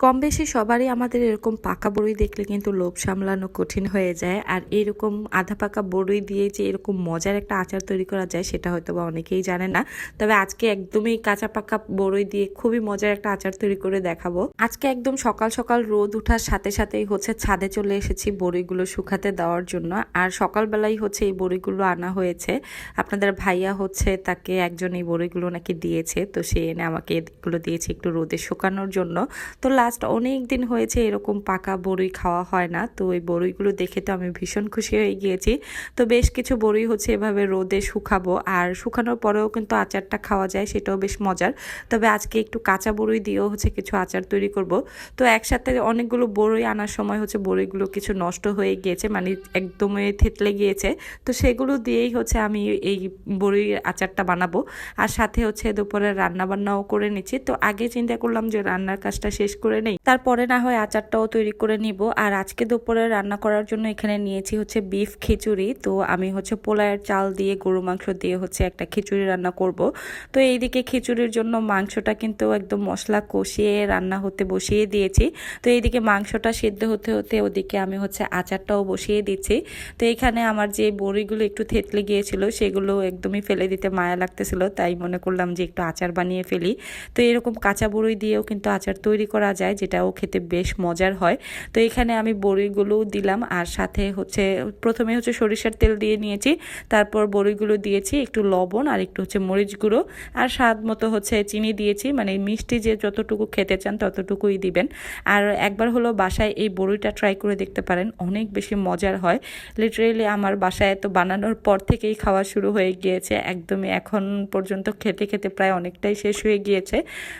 কম বেশি সবারই আমাদের এরকম পাকা বড়ই দেখলে কিন্তু লোভ সামলানো কঠিন হয়ে যায়। আর এরকম আধা পাকা বড়ই দিয়ে যে এরকম মজার একটা আচার তৈরি করা যায়, সেটা হয়তো বা অনেকেই জানে না। তবে আজকে একদমই কাঁচা পাকা বড়ই দিয়ে খুবই মজার একটা আচার তৈরি করে দেখাবো। আজকে একদম সকাল সকাল রোদ ওঠার সাথে সাথেই হচ্ছে ছাদে চলে এসেছি বড়িগুলো শুকাতে দেওয়ার জন্য। আর সকালবেলাই হচ্ছে এই বড়িগুলো আনা হয়েছে। আপনাদের ভাইয়া হচ্ছে তাকে একজন এই বড়িগুলো নাকি দিয়েছে, তো সে এনে আমাকে এগুলো দিয়েছে একটু রোদে শুকানোর জন্য। তো লাস্ট অনেক দিন হয়েছে এরকম পাকা বড়ই খাওয়া হয় না। তো এই বড়ইগুলো দেখে তো আমি ভীষণ খুশি হয়ে গিয়েছি। তো বেশ কিছু বড়ই হচ্ছে এভাবে রোদে শুকাবো। আর শুকানোর পরেও কিন্তু আচারটা খাওয়া যায়, সেটাও বেশ মজার। তবে আজকে একটু কাঁচা বড়ই দিয়েও হচ্ছে কিছু আচার তৈরি করব। তো একসাথে অনেকগুলো বড়ই আনার সময় হচ্ছে বড়ইগুলো কিছু নষ্ট হয়ে গিয়েছে মানে একদমই থেতলে গিয়েছে। তো সেগুলো দিয়েই হচ্ছে আমি এই বড়ির আচারটা বানাবো। আর সাথে হচ্ছে দুপুরে রান্না বান্নাও করে নিচ্ছি। তো আগে চিন্তা করলাম যে রান্নার কাজটা শেষ করে নেই। তারপরে না হয় আচারটাও তৈরি করে নিব। আর আজকে দুপুরে রান্না করার জন্য এখানে নিয়েছি হচ্ছে বিফ খিচুড়ি। তো আমি হচ্ছে পোলায়ের চাল দিয়ে গরু মাংস দিয়ে হচ্ছে একটা খিচুড়ি রান্না করব। তো এইদিকে খিচুড়ির জন্য মাংসটা কিন্তু একদম মশলা কষিয়ে রান্না হতে বসিয়ে দিয়েছি। তো এইদিকে মাংসটা সিদ্ধ হতে হতে ওদিকে আমি হচ্ছে আচারটাও বসিয়ে দিচ্ছি। তো এখানে আমার যে বড়িগুলো একটু থেতলে গিয়েছিল, সেগুলো একদমই ফেলে দিতে মায়া লাগতেছিল। তাই মনে করলাম যে একটু আচার বানিয়ে ফেলি। তো এরকম কাঁচা বড়ি দিয়েও কিন্তু আচার তৈরি করা যায়। যেটাও খেতে বেশ মজার হয়। তো এখানে আমি বড়িগুলোও দিলাম আর সাথে হচ্ছে, প্রথমে হচ্ছে সরিষার তেল দিয়ে নিয়েছি, তারপর বড়িগুলো দিয়েছি, একটু লবণ আর একটু হচ্ছে মরিচ গুঁড়ো আর স্বাদ মতো হচ্ছে চিনি দিয়েছি মানে মিষ্টি যে যতটুকু খেতে চান ততটুকুই দিবেন। আর একবার হলো বাসায় এই বড়িটা ট্রাই করে দেখতে পারেন, অনেক বেশি মজার হয়। লিটারেলি আমার বাসায় তো বানানোর পর থেকেই খাওয়া শুরু হয়ে গিয়েছে, একদমই এখন পর্যন্ত খেতে খেতে প্রায় অনেকটাই শেষ হয়ে গিয়েছে।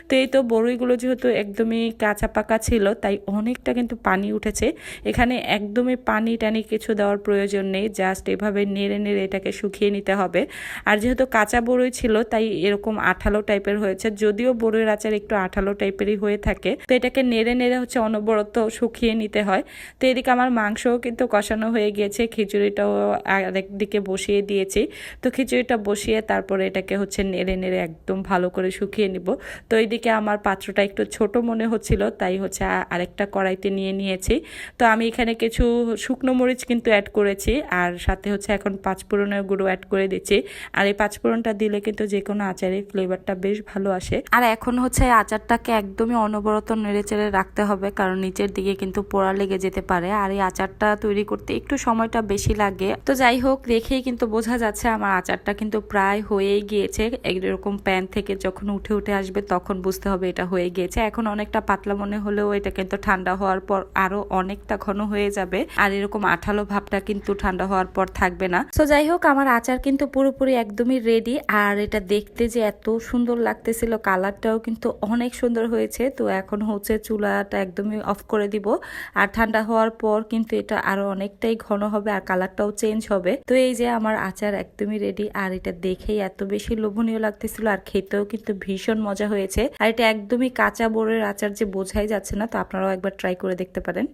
তো এই তো বড়ইগুলো যেহেতু একদমই কাঁচা পাকা ছিল, তাই অনেকটা কিন্তু পানি উঠেছে। এখানে একদমই পানি টানি কিছু দেওয়ার প্রয়োজন নেই জাস্ট এভাবে নেড়ে নেড়ে এটাকে শুকিয়ে নিতে হবে। আর যেহেতু কাঁচা বড়ই ছিল, তাই এরকম আঠালো টাইপের হয়েছে। যদিও বড়ইয়ের আচার একটু আঠালো টাইপেরই হয়ে থাকে, তো এটাকে নেড়ে নেড়ে হচ্ছে অনবরত শুকিয়ে নিতে হয়। তো এদিকে আমার মাংসও কিন্তু কষানো হয়ে গিয়েছে, খিচুড়িটাও আরেক দিকে বসিয়ে দিয়েছি। তো খিচুড়িটা বসিয়ে তারপরে এটাকে হচ্ছে নেড়ে নেড়ে একদম ভালো করে শুকিয়ে নিব। তো এইদিকে আমার পাত্রটা একটু ছোট মনে হচ্ছিল তাই হচ্ছে আরেকটা কড়াইতে নিয়ে নিয়েছি। তো আমি এখানে কিছু শুকনো মরিচ কিন্তু অ্যাড করেছি আর সাথে হচ্ছে এখন পাঁচফোড়নের গুঁড়ো অ্যাড করে দিচ্ছি। আর এই পাঁচফোড়নটা দিলে কিন্তু যে কোনো আচারের ফ্লেভারটা বেশ ভালো আসে। আর এখন হচ্ছে আচারটাকে একদমই অনবরত নেড়ে চেড়ে রাখতে হবে কারণ নিচের দিকে কিন্তু পোড়া লেগে যেতে পারে। আর এই আচারটা তৈরি করতে একটু সময়টা বেশি লাগে। তো যাই হোক, দেখেই কিন্তু বোঝা যাচ্ছে আমার আচারটা কিন্তু প্রায় হয়েই গিয়েছে। এরকম প্যান থেকে যখন উঠে উঠে আসবে তখন বুঝতে হবে এটা হয়ে গিয়েছে। এখন অনেকটা পাতলা মনে হলেও এটা কিন্তু ঠান্ডা হওয়ার পর আরও অনেকটা ঘন হয়ে যাবে। আর এরকম আঠালো ভাবটা কিন্তু ঠান্ডা হওয়ার পর থাকবে না। তো যাই হোক, আমার আচার কিন্তু পুরোপুরি একদমই রেডি আর এটা দেখতে যে এত সুন্দর লাগতেছিল, কালারটাও কিন্তু অনেক সুন্দর হয়েছে। তো এখন হচ্ছে চুলাটা একদমই অফ করে দিব। আর ঠান্ডা হওয়ার পর কিন্তু এটা আরও অনেকটাই ঘন হবে আর কালারটাও চেঞ্জ হবে। তো এই যে আমার আচার একদমই রেডি আর এটা দেখেই এত বেশি লোভনীয় লাগতেছিল। আর খেতেও কিন্তু ভীষণ মজা হয়েছে। আর এটা একদমই কাঁচা বোরের আচার যে বোঝাই যাচ্ছে না তো আপনারাও একবার ট্রাই করে দেখতে পারেন।